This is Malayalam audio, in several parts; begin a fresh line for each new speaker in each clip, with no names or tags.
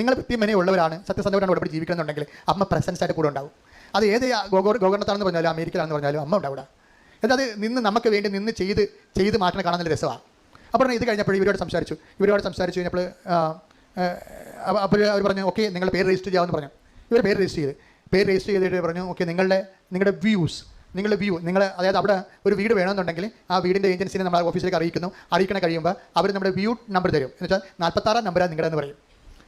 നിങ്ങൾ വ്യക്തിമനെ ഉള്ളവരാണ് സത്യസന്ധവരാണ് ഉടമ്പടി ജീവിക്കണമെന്നുണ്ടെങ്കിൽ അമ്മ പ്രസൻസ് ആയിട്ട് കൂടെ ഉണ്ടാവും. അത് ഏത് ഗോകർണത്താണെന്ന് പറഞ്ഞാലും അമേരിക്കയിലാണെന്ന് പറഞ്ഞാലും അമ്മ ഉണ്ടാവില്ല എന്നിട്ട് അത് നിന്ന് നമുക്ക് വേണ്ടി നിന്ന് ചെയ്ത് ചെയ്ത് മാറ്റണം കാണാൻ നല്ല രസമാണ് അപ്പോൾ ഇത് കഴിഞ്ഞപ്പോൾ ഇവരോട് സംസാരിച്ചു. ഇവരോട് സംസാരിച്ചു കഴിഞ്ഞപ്പോൾ അപ്പോൾ അവർ പറഞ്ഞു ഓക്കെ നിങ്ങൾ പേര് രജിസ്റ്റർ ചെയ്യാമെന്ന് പറഞ്ഞു. ഇവർ പേര് രജിസ്റ്റർ ചെയ്ത്. പേര് രജിസ്റ്റർ ചെയ്തിട്ട് പറഞ്ഞു ഓക്കെ നിങ്ങളുടെ നിങ്ങളുടെ വ്യൂസ് നിങ്ങളുടെ വ്യൂ നിങ്ങൾ അതായത് അവിടെ ഒരു വീട് വേണമെന്നുണ്ടെങ്കിൽ ആ വീടിന്റെ ഏജൻസിനെ നമ്മൾ ഓഫീസിലേക്ക് അറിയിക്കുന്നു. അറിയിക്കണ കഴിയുമ്പോൾ അവർ നമ്മുടെ വ്യൂ നമ്പർ തരും. എന്ന് വെച്ചാൽ നാൽപ്പത്താറാം നമ്പറാണ് നിങ്ങളുടെ എന്ന് പറയും.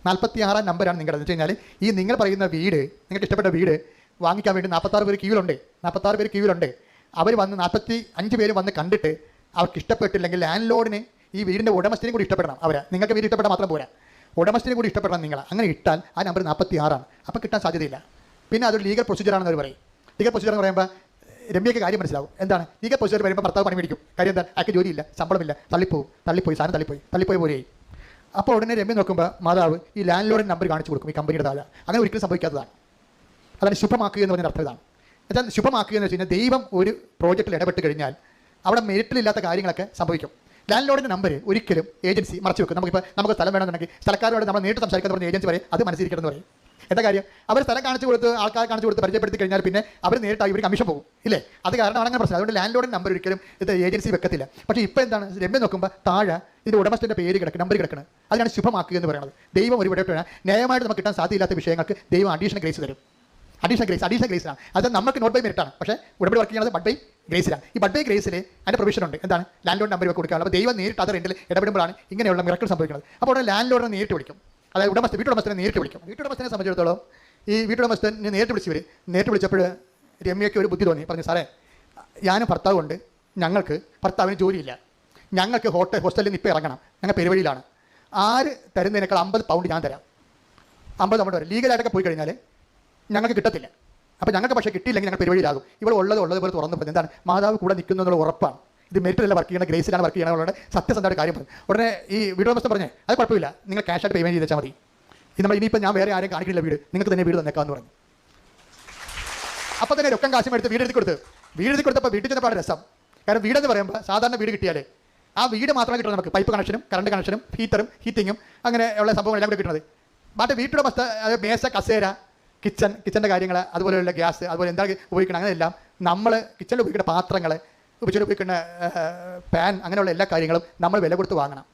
നാൽപ്പത്തി ആറാം നമ്പറാണ് നിങ്ങളുടെ എന്ന് വെച്ച് കഴിഞ്ഞാൽ ഈ നിങ്ങൾ പറയുന്ന വീട് നിങ്ങൾക്ക് ഇഷ്ടപ്പെട്ട വീട് വാങ്ങിക്കാൻ വേണ്ടി നാൽപ്പത്താറ് പേര് ക്യൂവിലുണ്ട് നാൽപ്പത്താറ് പേര് ക്യൂവിലുണ്ട് അവർ വന്ന് നാൽപ്പത്തി അഞ്ച് പേര് വന്ന് കണ്ടിട്ട് അവർക്ക് ഇഷ്ടപ്പെട്ടില്ലെങ്കിൽ ലാൻഡ് ലോഡിന് ഈ വീടിന്റെ ഉടമസ്ഥനെ കൂടി ഇഷ്ടപ്പെടണം അവരെ. നിങ്ങൾക്ക് വീട് ഇഷ്ടപ്പെട്ടാൽ മാത്രം പോരാ. ഉടമസ്ഥനെ കൂടി ഇഷ്ടപ്പെടണം നിങ്ങൾ അങ്ങനെ ഇട്ടാൽ ആ നമ്പർ നാൽപ്പത്തി ആറാണ് അപ്പോൾ കിട്ടാൻ സാധ്യതയില്ല. പിന്നെ അതൊരു ലീഗൽ പ്രൊസീജിയറാണെന്ന് അവർ പറയും. ലീഗൽ പ്രൊസീജിയർ എന്ന് പറയുമ്പോൾ രമ്യയ്ക്ക് കാര്യം മനസ്സിലാവും. എന്താണ്? ലീഗൽ പ്രൊസീജിയർ വരുമ്പോൾ ഭർത്താവ് പണി മേടിക്കും. കാര്യം എന്താ? അയാൾക്ക് ജോലിയില്ല ശമ്പളമില്ല. തള്ളിപ്പോവും. തള്ളിപ്പോയി സാധനം തള്ളിപ്പോയി. തള്ളിപ്പോയി പോലെയായി അപ്പോൾ ഉടനെ രമ്യ നോക്കുമ്പോൾ മാതാവ് ഈ ലാൻഡ് ലോഡിന്റെ നമ്പർ കാണിച്ചു കൊടുക്കും ഈ കമ്പനിയുടെ താഴെ. അങ്ങനെ ഒരിക്കലും സംഭവിക്കാത്തതാണ്. അതാണ് ശുഭമാക്കുക എന്ന് പറഞ്ഞ അർത്ഥം ഇതാണ്. എന്നാൽ ശുഭമാക്കുക എന്ന് വെച്ച് കഴിഞ്ഞാൽ ദൈവം ഒരു പ്രോജക്റ്റിൽ ഇടപെട്ട് കഴിഞ്ഞാൽ അവിടെ മെരിറ്റിലില്ലാത്ത കാര്യങ്ങളൊക്കെ സംഭവിക്കും. ലാൻഡ് ലോഡിന്റെ നമ്പർ ഒരിക്കലും ഏജൻസി മറച്ചു വെക്കും. നമുക്കിപ്പോൾ നമുക്ക് സ്ഥലം വേണമെന്നുണ്ടെങ്കിൽ സ്ഥലക്കാരോട് നമ്മൾ നേരിട്ട് സംസാരിക്കാൻ പറഞ്ഞ ഏജൻസി വരെ അത് മനസ്സിരിക്കണം എന്ന് പറയും. എന്താ കാര്യം? അവർ സ്ഥലം കാണിച്ചു കൊടുത്ത് ആൾക്കാർ കാണിച്ചു കൊടുത്ത് പരിചയപ്പെടുത്തി കഴിഞ്ഞാൽ പിന്നെ അവർ നേരിട്ട് ഇവർ കമ്മീഷൻ പോകും. ഇല്ലേ? അത് കാരണമാണ് അങ്ങനെ പ്രശ്നം. അതുകൊണ്ട് ലാൻഡ് ലോഡിന്റെ നമ്പർ ഒരിക്കലും ഇത് ഏജൻസി വെക്കത്തില്ല. പക്ഷേ ഇപ്പോൾ എന്താണ്? രമ്യ നോക്കുമ്പോൾ താഴെ ഇതിന്റെ ഉടമസ്ഥന്റെ പേര് കിടക്കുക നമ്പർ കിടക്കണം. അതിനാണ് ശുഭമാക്കുക എന്ന് പറയുന്നത്. ദൈവം ഒരു ഇവിടെ ന്യായമായിട്ട് നമുക്ക് കിട്ടാൻ സാധ്യമില്ലാത്ത വിഷയങ്ങൾക്ക് ദൈവം അഡീഷണൽ ഗ്രേസ് തരും. അഡീഷണൽ ഗ്രേസ് അഡീഷണൽ ഗ്രേസിലാണ് അത് നമുക്ക് നോട്ട് ബൈ മെറിറ്റ് ആണ്. പക്ഷേ ഉടമ്പടി വർക്ക് ചെയ്യുന്നത് ബഡ് ബൈ ഗ്രേസിലാണ് ഈ ബഡ് ബൈ ഗ്രേസിൽ അതിന്റെ പ്രൊവിഷൻ ഉണ്ട്. എന്താണ്? ലാൻഡ് ലോഡ് നമ്പർ കൊടുക്കാനുള്ള. അപ്പോൾ ദൈവം നേരിട്ട് അത് റെന്റിൽ ഇടപെടുമ്പോഴാണ് ഇങ്ങനെയുള്ള മിറക്കൾ സംഭവിക്കുന്നത്. അപ്പോൾ അവിടെ ലാൻഡ് ലോഡിനെ നേരിട്ട് വിളിക്കും. അതായത് ഉടമസ്ഥ വീട്ടുടമസ്ഥനെ നേരിട്ട് വിളിക്കും. വീട്ടുടമസ്ഥനെ സംബന്ധിച്ചിടത്തോളം ഈ വീട്ടുടമസ്ഥനെ നേരിട്ട് വിളിച്ചവർ നേരിട്ട് വിളിച്ചപ്പോൾ രമ്യയ്ക്ക് ഒരു ബുദ്ധി തോന്നി. പറഞ്ഞു സാറേ ഞാനും ഭർത്താവ് ഉണ്ട് ഞങ്ങൾക്ക് ഭർത്താവിന് ജോലിയില്ല. ഞങ്ങൾക്ക് ഹോട്ടൽ ഹോസ്റ്റലിൽ നിന്ന് ഇപ്പോൾ ഇറങ്ങണം. ഞങ്ങൾ പെരുവഴിയിലാണ്. ആര് തരുന്നതിനേക്കാൾ അമ്പത് പൗണ്ട് ഞാൻ തരാം. അമ്പത് പൗണ്ട് വരെ ലീഗലായിട്ടൊക്കെ പോയി കഴിഞ്ഞാൽ ഞങ്ങൾക്ക് കിട്ടത്തില്ല. അപ്പോൾ ഞങ്ങൾക്ക് പക്ഷേ കിട്ടിയില്ലെങ്കിൽ ഞങ്ങൾ പെരുവഴിയിലാകും. ഇവിടെ ഉള്ളത് ഉള്ളതുപോലെ തുറന്നു പറഞ്ഞു എന്താണ്? മാതാവ് കൂടെ നിൽക്കുന്നു എന്നുള്ള ഉറപ്പാണ്. ഇത് അല്ല വർക്ക് ചെയ്യണം ഗ്രേസിലാണ് വർക്ക് ചെയ്യണം ഉള്ളത് സത്യസന്ധമായിട്ട് കാര്യം. പറഞ്ഞു ഉടനെ ഈ വീട്ടുടമസ്ഥ പറഞ്ഞേ അത് കുഴപ്പമില്ല നിങ്ങൾ ക്യാഷ് ആയിട്ട് പേയ്മെന്റ് ചെയ്താൽ മതി. നമ്മൾ ഇനിയിപ്പോൾ ഞാൻ വേറെ ആരെയും കാണിക്കില്ല വീട് നിങ്ങൾക്ക് തന്നെ വീട് തന്നേക്കാന്ന് പറഞ്ഞു. അപ്പോൾ തന്നെ രൊക്കം കാശും എടുത്ത് വീട് എഴുതി കൊടുത്ത് വീട് എഴുതി കൊടുത്തപ്പോൾ വീട്ടിൽ ചെന്നപ്പോൾ രസം. കാരണം വീടെന്ന് പറയുമ്പോൾ സാധാരണ വീട് കിട്ടിയാൽ ആ വീട് മാത്രമേ കിട്ടുള്ളൂ നമുക്ക്. പൈപ്പ് കണക്ഷനും കറണ്ട് കണക്ഷനും ഹീറ്ററും ഹീറ്റിങ്ങും അങ്ങനെ ഉള്ള സംഭവങ്ങളെല്ലാം കൂടി കിട്ടുന്നത് മറ്റേ അത് മേശ കസേര കിച്ചൺ കിച്ചന്റെ കാര്യങ്ങൾ അതുപോലെയുള്ള ഗ്യാസ് അതുപോലെ എന്താണ് ഉപയോഗിക്കണം അങ്ങനെയെല്ലാം നമ്മൾ കിച്ചണിൽ ഉപയോഗിക്കുന്ന പാത്രങ്ങൾ ഉപയോഗിക്കുന്ന പാൻ അങ്ങനെയുള്ള എല്ലാ കാര്യങ്ങളും നമ്മൾ വില കൊടുത്ത് വാങ്ങണം.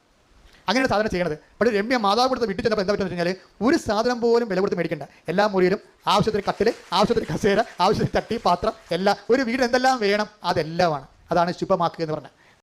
അങ്ങനെ സാധനം ചെയ്യണത്. പക്ഷേ രമ്യ മാതാവ് കൊടുത്ത് വീട്ടിൽ ചെന്നപ്പോൾ എന്താ പറ്റുന്നത് വെച്ച് കഴിഞ്ഞാൽ ഒരു സാധനം പോലും വില കൊടുത്ത് മേടിക്കണ്ട. എല്ലാ മുറിയിലും ആവശ്യത്തിന് കട്ടിൽ ആവശ്യത്തിന് കസേര ആവശ്യത്തിന് തട്ടി പാത്രം എല്ലാം. ഒരു വീട് എന്തെല്ലാം വേണം അതെല്ലാമാണ് അതാണ് ശുഭമാക്കുക എന്ന് പറഞ്ഞാൽ